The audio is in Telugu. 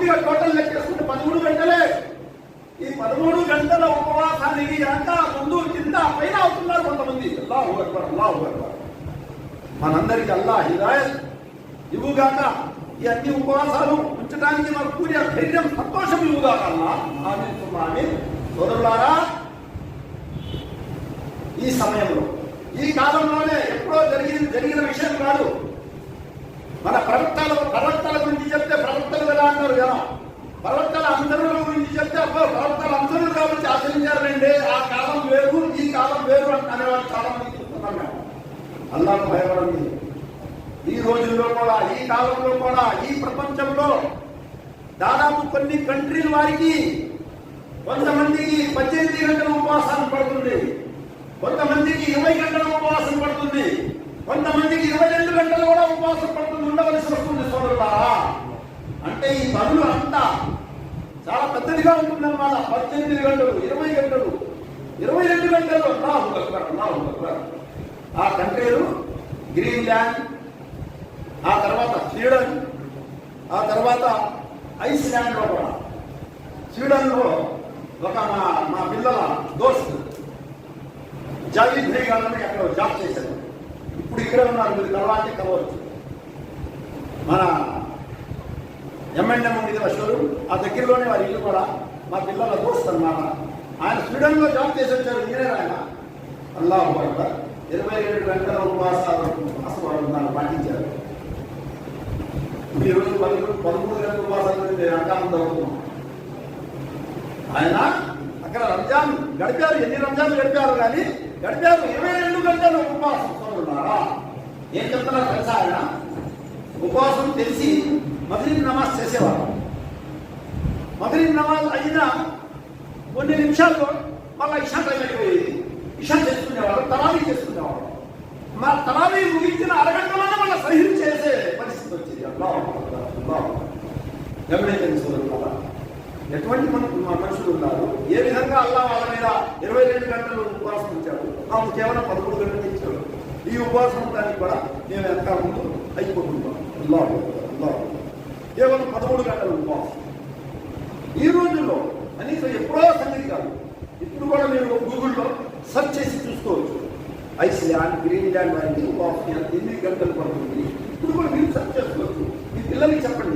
పూర్తిగా టోటల్ లెక్కేసుకుంటే పదమూడు గంటలే. ఈ పదమూడు గంటల ఉపవాసానికి అంతా ముందు కింద పైన అవుతున్నారు కొంతమంది. అల్లాహు అక్బర్ అల్లాహు అక్బర్. మనందరికీ అల్లా హిదాయత్. ఇవ్వుగాక ఈ అన్ని ఉపవాసాలు ఉంచడానికి మాకు పూర్య ధైర్యం సంతోషం ఇవ్వుగాక అల్లా. ఆమె సోదరులారా ఈ సమయంలో ఈ కాలంలోనే ఎప్పుడో జరిగిన జరిగిన విషయం కాదు. మన ప్రవక్తల ప్రవక్తలు కదా. అంటారు జనం ప్రవక్తల అంతరుల గురించి చెప్తే అబ్బో ప్రవక్తల అంతరులు కాబట్టి ఆచరించారండి ఆ కాలం వేరు ఈ కాలం వేరు అని అనేవాళ్ళు చాలా మంది చెప్తున్నాం మేము అల్లాను భయపడండి ఈ రోజుల్లో కూడా ఈ కాలంలో కూడా ఈ ప్రపంచంలో దాదాపు కొన్ని కంట్రీల వారికి కొంతమందికి పద్దెనిమిది గంటల ఉపవాసాలు పడుతుంది. కొంతమందికి ఇరవై గంటల ఉపవాసం పడుతుంది. కొంతమందికి ఇరవై రెండు గంటలు కూడా ఉపవాసం పడుతుంది ఉండవలసి వస్తుంది సోదరులారా అంటే ఈ పనులు అంతా చాలా పెద్దదిగా ఉంటుందన్నమాట పద్దెనిమిది గంటలు ఇరవై గంటలు ఇరవై రెండు గంటలు నా అక్బర్, నా అక్బర్. ఆ కంట్రీలు గ్రీన్లాండ్ ఆ తర్వాత స్వీడన్ ఆ తర్వాత ఐస్లాండ్లో కూడా. స్వీడన్లో ఒక మా మా పిల్లల దోస్త్ జావీద్ భయ్ గారిని అక్కడ జాబ్ చేశారు. ఇప్పుడు ఇక్కడ ఉన్నారు మీరు కలవాలంటే కలవచ్చు. మన ఎంఎన్ఎం ఉంది కదా షోరూమ్ ఆ దగ్గరలోనే వారి ఇల్లు కూడా మా పిల్లల దోస్త్ అన్నమాట ఆయన స్వీడన్లో జాబ్ చేసి వచ్చారు ఇంజనీర్ ఆయన. అల్లాహు ఇరవై రెండు గంటల ఉపవాసాలు ఉపవాసం దాన్ని పాటించారు. ఈరోజు పదమూడు పదమూడు గంటల ఉపవాసాలు నేను అంటాను అవుతున్నాం ఆయన అక్కడ రంజాన్ గడిపారు. ఎన్ని రంజాన్లు గడిపారు కానీ గడిపారు ఇరవై రెండు గంటలు ఉపవాసం. ఉన్నారా ఏం చెప్తున్నారు తెలుసా ఆయన? ఉపవాసం తెలిసి మగరిబ్ నమాజ్ చేసేవారు. మగరిబ్ నమాజ్ అయిన కొన్ని నిమిషాల్లో మళ్ళీ ఇషా టైం అయిపోయేది ఇషా చేసుకునేవారు తరావీ చేసుకునేవారు మా తరావీ ముగించిన అరగంటలోనే మళ్ళీ సహిం చేసే పరిస్థితి వచ్చేది. అల్లాహ్ అక్బర్, అల్లాహ్ ఎటువంటి మన మనుషులు ఉన్నారు? ఏ విధంగా అల్లా వాళ్ళ మీద ఇరవై రెండు గంటలు ఉపవాసం ఇచ్చాడు ఆమె కేవలం పదమూడు గంటలు ఇచ్చాడు. ఈ ఉపవాసం దానికి కూడా మేము ఎంత ముందు అయిపోతున్నాం అల్లా అల్లా కేవలం పదమూడు గంటలు ఉపవాసం ఈ రోజుల్లో కనీసం ఎప్పుడో సంగతి కాదు. ఇప్పుడు కూడా మీరు గూగుల్లో సెర్చ్ చేసి చూసుకోవచ్చు. ఐస్లాండ్ గ్రీన్లాండ్ వారికి ఉపవాసం ఎన్ని గంటలు పడుతుంది? ఇప్పుడు కూడా మీరు సెర్చ్ చేసుకోవచ్చు. మీ పిల్లలకి చెప్పండి.